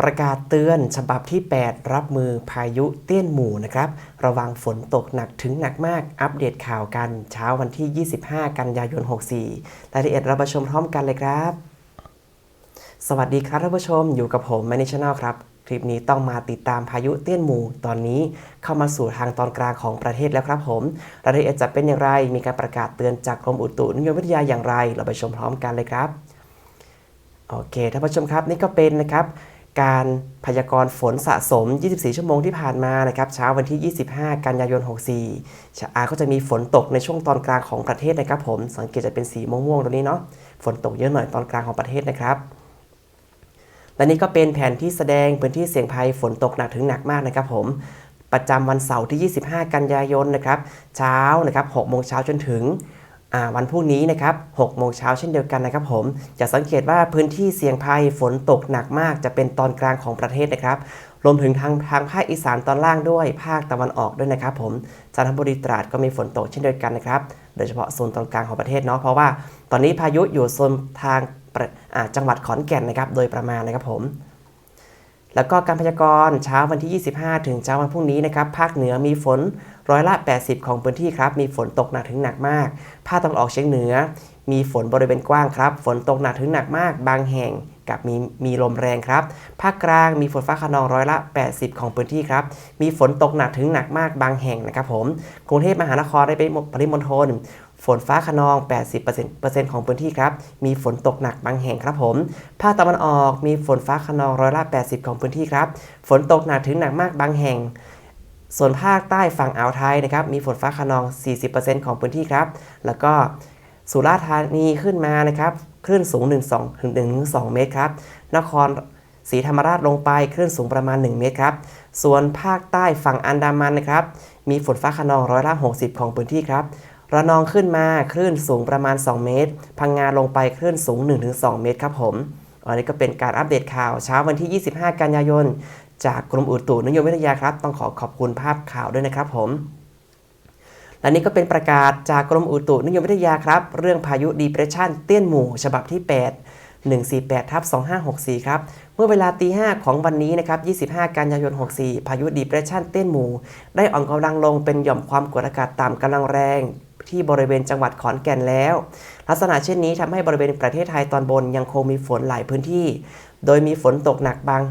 ประกาศเตือนฉบับที่ 8 รับมือพายุเตี้ยนหมู่นะครับ ระวังฝนตกหนักถึงหนักมาก อัปเดตข่าวกันเช้าวันที่ 25 กันยายน 64 รายละเอียดเราไปชมพร้อมกันเลยครับ สวัสดีครับท่านผู้ชมอยู่กับผมแมนชแนลครับ คลิปนี้ต้องมาติดตามพายุเตี้ยนหมู่ ตอนนี้เข้ามาสู่ทางตอนกลางของประเทศแล้วครับผม รายละเอียดจะเป็นอย่างไร มีการประกาศเตือนจากกรมอุตุนิยมวิทยาอย่างไร เราไปชมพร้อมกันเลยครับ โอเคท่านผู้ชมครับนี่ก็เป็นนะครับ การพยากรณ์ฝนสะสม 24 ชั่วโมงที่ผ่านมานะครับ เช้าวันที่ 25 กันยายน 64ชะอาก็จะมีฝนตกในช่วงตอนกลางของประเทศนะครับผม สังเกตจะเป็นสีม่วงๆตรงนี้เนาะ ฝนตกเยอะหน่อยตอนกลางของประเทศนะครับ และนี่ก็เป็นแผนที่แสดงพื้นที่เสี่ยงภัยฝนตกหนักถึงหนักมากนะครับผม ประจำวันเสาร์ที่ 25 กันยายนนะครับ เช้านะครับ6โมงเช้าจนถึง วันพรุ่งนี้นะครับ6โมงเช้าเช่นเดียวกันนะครับผม จะสังเกตว่าพื้นที่เสี่ยงภัยฝนตกหนักมากจะเป็นตอนกลางของประเทศนะครับ รวมถึงทางทางภาคอีสานตอนล่างด้วย ภาคตะวันออกด้วยนะครับ ผม จันทบุรีตราดก็มีฝนตกเช่นเดียวกันนะครับ โดยเฉพาะโซนตอนกลางของประเทศเนาะ เพราะว่าตอนนี้พายุอยู่โซนทางจังหวัดขอนแก่นนะครับ โดยประมาณนะครับผม แล้วก็การพยากรณ์เช้าวันที่ 25 ถึงเช้าวันพรุ่งนี้นะครับ ภาคเหนือมีฝนร้อยละ 80 ของพื้นที่ครับ มีฝนตกหนักถึงหนักมาก ภาคตะวันออกเฉียงเหนือ มีฝนบริเวณกว้างครับ ฝนตกหนักถึงหนักมาก บางแห่ง กับมีมีลมแรงครับ ภาคกลางมีฝนฟ้าขนองร้อยละ 80 ของพื้นที่ครับ มีฝนตกหนักถึงหนักมากบางแห่งนะครับผม กรุงเทพมหานครได้ไปปริมณฑลฝนฟ้าขนอง 80%ของพื้นที่ครับ มีฝนตกหนักบางแห่งครับผม ภาคตะวันออกมีฝนฟ้าขนองร้อยละ 80 ของพื้นที่ครับ ฝนตกหนักถึงหนักมากบางแห่ง ส่วนภาคใต้ฝั่งอ่าวไทยนะครับ มีฝนฟ้าขนอง 40%ของพื้นที่ครับ แล้วก็สุราษฎร์ธานีขึ้นมานะครับ คลื่นสูง 1 2ถึง1 2 เมตรครับ นครศรีธรรมราชลงไปคลื่นสูงประมาณ 1 เมตรครับ ส่วนภาคใต้ฝั่งอันดามันนะครับ มีฝนฟ้าขนองร้อยละ 60 ของพื้นที่ครับ ระนองขึ้นมาคลื่นสูงประมาณ 2 เมตร พังงาลงไปคลื่นสูง 1-2 เมตรครับผมอันนี้ก็เป็นการอัปเดตข่าวเช้าวันที่ 25 กันยายน จากกรมอุตุนิยมวิทยาครับ ต้องขอขอบคุณภาพข่าวด้วยนะครับผม และนี่ก็เป็นประกาศจากกรมอุตุนิยมวิทยาครับ เรื่องพายุดีเพรสชันเตี้ยนหมู่ ฉบับที่ 8 148ทับ2564 ครับ เมื่อเวลาตี5ของวันนี้นะครับ 25 กันยายน 64 พายุดีเพรสชันเตี้ยนหมู่ ได้อ่อนกำลังลงเป็นหย่อมความกดอากาศต่ำกำลังแรงที่บริเวณจังหวัดขอนแก่นแล้ว ลักษณะเช่นนี้ทำให้บริเวณประเทศไทยตอนบนยังคงมีฝนหลายพื้นที่ โดยมีฝนตกหนักบาง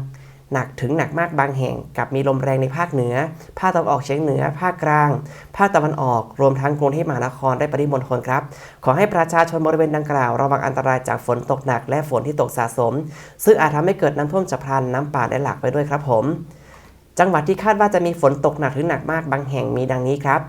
หนักถึงหนักมากบางแห่งกับมีลมแรงในภาคเหนือ ภาคตะวันออกเฉียงเหนือ ภาคกลาง ภาคตะวันออก รวมทั้งกรุงเทพมหานครได้ปริมณฑลครับ ขอให้ประชาชนบริเวณดังกล่าวระวังอันตรายจากฝนตกหนักและฝนที่ตกสะสม ซึ่งอาจทำให้เกิดน้ำท่วมฉับพลันน้ำป่าและหลากไปด้วยครับผม จังหวัดที่คาดว่าจะมีฝนตกหนักถึงหนักมากบางแห่งมีดังนี้ครับ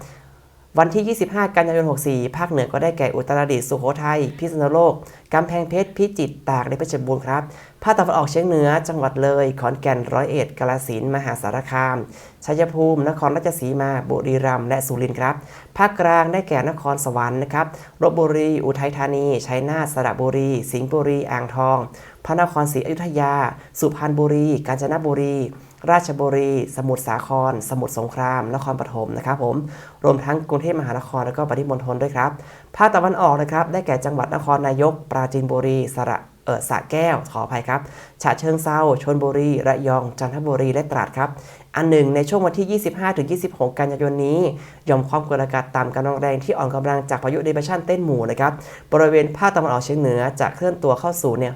วันที่ 25 กันยายน 64 ภาคเหนือก็ได้แก่อุตรดิตถ์สุโขทัย พิษณุโลก กำแพงเพชร พิจิตร ตาก และเพชรบูรณ์ครับ ภาคตะวันออกเฉียงเหนือ จังหวัดเลย ขอนแก่น ร้อยเอ็ด กาฬสินธุ์มหาสารคาม ชัยภูมิ นครราชสีมา บุรีรัมย์ และสุรินทร์ครับ ภาคกลางได้แก่นครสวรรค์นะครับ ลบบุรี อุทัยธานี ชัยนาท สระบุรี สิงห์บุรี อ่างทอง พระนครศรีอยุธยา สุพรรณบุรี กาญจนบุรี ราชบุรี สมุทรสาคร สมุทรสงคราม นครปฐมนะครับผม รวมทั้งกรุงเทพมหานครและก็ปริมณฑลด้วยครับ ภาคตะวันออกนะครับ ได้แก่จังหวัดนครนายก ปราจีนบุรี สระเออสระแก้ว ขออภัยครับ ฉะเชิงเซาชลบุรี ระยอง จันทบุรี และตราดครับ อันหนึ่งในช่วงวันที่ 25-26 กันยายนนี้ย่อมความกดอากาศต่ำกำลังแรงที่อ่อนกำลังจากพายุเดเ r ชันเต้นหมู่นะครับ บริเวณภาคตะวันออกเฉียงเหนือจะเคลื่อนตัวเข้าสู่เนี่ย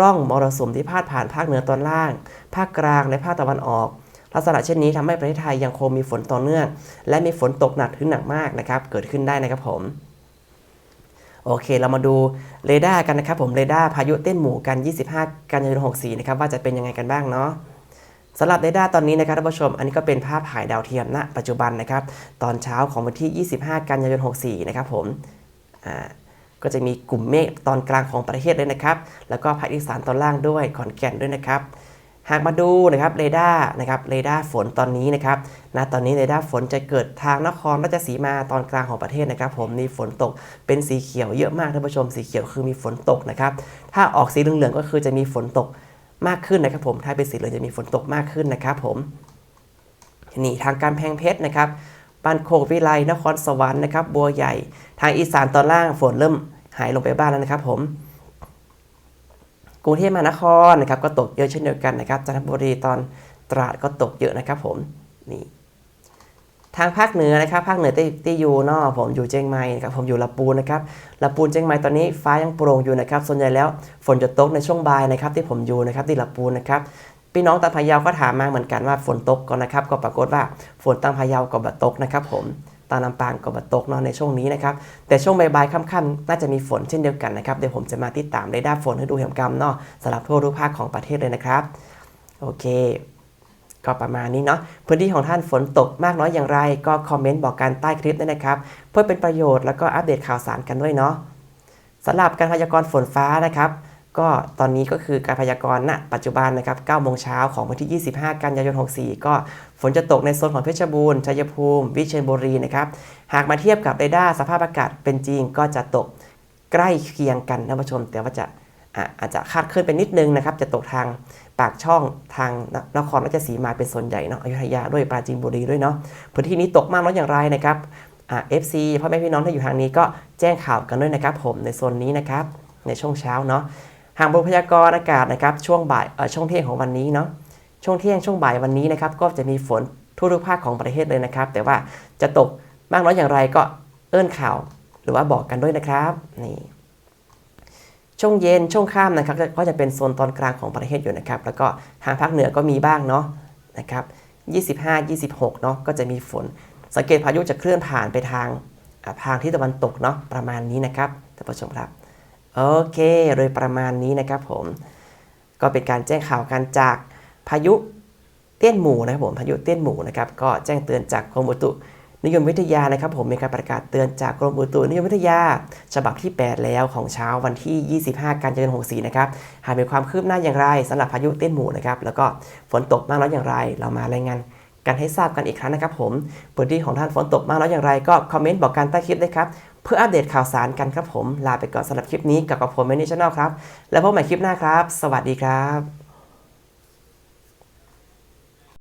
ร่องมรสุมที่พาดผ่านภาคเหนือตอนล่าง ภาคกลางและภาคตะวันออก ลักษณะเช่นนี้ทำให้ประเทศไทยยังคงมีฝนต่อเนื่อง และมีฝนตกหนักถึงหนักมากนะครับ เกิดขึ้นได้นะครับผมโอเค เรามาดูเรดาร์กันนะครับผมเรดาร์พายุเต้นหมู่กัน 25 กันยายน64 นะครับว่าจะเป็นยังไงกันบ้างเนาะสำหรับเรดาร์ตอนนี้นะครับท่านผู้ชม อันนี้ก็เป็นภาพถ่ายดาวเทียมณปัจจุบันนะครับ ตอนเช้าของวันที่ 25 กันยายน64 นะครับผมอ่า ก็จะมีกลุ่มเมฆตอนกลางของประเทศเลยนะครับ แล้วก็ภาคอีสานตอนล่างด้วยขอนแก่นด้วยนะครับ หากมาดูนะครับเรดาร์นะครับเรดาร์ฝนตอนนี้นะครับณตอนนี้เรดาร์ฝนจะเกิดทางนครราชสีมาตอนกลางของประเทศนะครับ ผมมีฝนตกเป็นสีเขียวเยอะมากท่านผู้ชมสีเขียวคือมีฝนตกนะครับ ถ้าออกสีเหลืองๆก็คือจะมีฝนตกมากขึ้นนะครับ ผมถ้าเป็นสีเหลืองจะมีฝนตกมากขึ้นนะครับ ผมนี่ทางการแพงเพชรนะครับ บ้านโคกวิไลนครสวรรค์นะครับบัวใหญ่ ทางอีสานตอนล่างฝนเริ่มหายลงไปบ้างแล้วนะครับผมกรุงเทพมหานครนะครับก็ตกเยอะเช่นเดียวกันนะครับจันทบุรีตอนตราดก็ตกเยอะนะครับผมนี่ทางภาคเหนือนะครับภาคเหนือที่ที่อยู่นอผมอยู่เชียงใหม่นะครับผมอยู่ลำปูนนะครับลำปูนเชียงใหม่ตอนนี้ฟ้ายังโปร่งอยู่นะครับส่วนใหญ่แล้วฝนจะตกในช่วงบ่ายนะครับที่ผมอยู่นะครับที่ลำปูนนะครับ พี่น้องตางพะเยาก็ถามมาเหมือนกันว่าฝนตกก่อนนะครับ ก็ปรากฏว่าฝนตางพะเยาก็บตกนะครับ ผมตาลำปางก็บตกเนาะในช่วงนี้นะครับ แต่ช่วงบ่ายๆค่ำๆน่าจะมีฝนเช่นเดียวกันนะครับ เดี๋ยวผมจะมาติดตามเรดาร์ฝนให้ดูเห็นกรรมเนาะสำหรับทั่วทุกภาคของประเทศเลยนะครับ โอเค ก็ประมาณนี้เนาะ พื้นที่ของท่านฝนตกมากน้อยอย่างไร ก็คอมเมนต์บอกกันใต้คลิปด้วยนะครับ เพื่อเป็นประโยชน์แล้วก็อัปเดตข่าวสารกันด้วยเนาะสำหรับการพยากรณ์ฝนฟ้านะครับ ก็ตอนนี้ก็คือการพยากรณ์ณปัจจุบันนะครับ9โมงเช้าของวันที่ 25 กันยายน 64 ก็ฝนจะตกในโซนของเพชรบูรณ์ ชัยภูมิ วิเชียรบุรีนะครับ หากมาเทียบกับเรดาร์สภาพอากาศเป็นจริงก็จะตกใกล้เคียงกันท่านผู้ชม แต่ว่าจะอาจจะคาดเคลื่อนไปนิดนึงนะครับ จะตกทางปากช่องทางนครราชสีมาเป็นส่วนใหญ่เนาะ อยุธยาด้วยปราจีนบุรีด้วยเนาะ พื้นที่นี้ตกมากน้อยอย่างไรนะครับเอ่า FC พ่อแม่พี่น้องที่อยู่ทางนี้ก็แจ้งข่าวกันด้วยนะครับผมในโซนนี้นะครับในช่วงเช้าเนาะ หางบรพยากรณ์อากาศนะครับช่วงบ่ายช่วงเที่ยงของวันนี้เนาะช่วงเที่ยงช่วงบ่ายวันนี้นะครับก็จะมีฝนทั่วทุกภาคของประเทศเลยนะครับ แต่ว่าจะตกมากน้อยอย่างไรก็เอื้อนข่าว หรือว่าบอกกันด้วยนะครับนี่ช่วงเย็นช่วงค่ำนะครับก็จะเป็นโซนตอนกลางของประเทศอยู่นะครับ แล้วก็ทางภาคเหนือก็มีบ้างเนาะนะครับ25 26เนาะก็จะมีฝน สังเกตพายุจะเคลื่อนผ่านไปทางทางที่ตะวันตกเนาะประมาณนี้นะครับท่านผู้ชมครับ โอเค โดยประมาณนี้นะครับผม ก็เป็นการแจ้งข่าวกันจากพายุเตี้ยนหมู่นะครับผมพายุเตี้ยนหมู่นะครับก็แจ้งเตือนจากกรมอุตุนิยมวิทยานะครับผมมีการประกาศเตือนจากกรมอุตุนิยมวิทยา ฉบับที่ 8 แล้วของเช้าวันที่ 25 กันยายน 64 นะครับ หากมีความคืบหน้าอย่างไรสำหรับพายุเตี้ยนหมู่นะครับแล้วก็ฝนตกมากน้อยอย่างไร เรามารายงานกันให้ทราบกันอีกครั้งนะครับผมพื้นที่ของท่านฝนตกมากน้อยอย่างไรก็คอมเมนต์บอกกันใต้คลิปด้ครับ เพื่ออัปเดตข่าวสารกันครับผม ลาไปก่อนสำหรับคลิปนี้กับกับผมเมนิชแนลครับ แล้วพบใหม่คลิปหน้าครับ สวัสดีครับ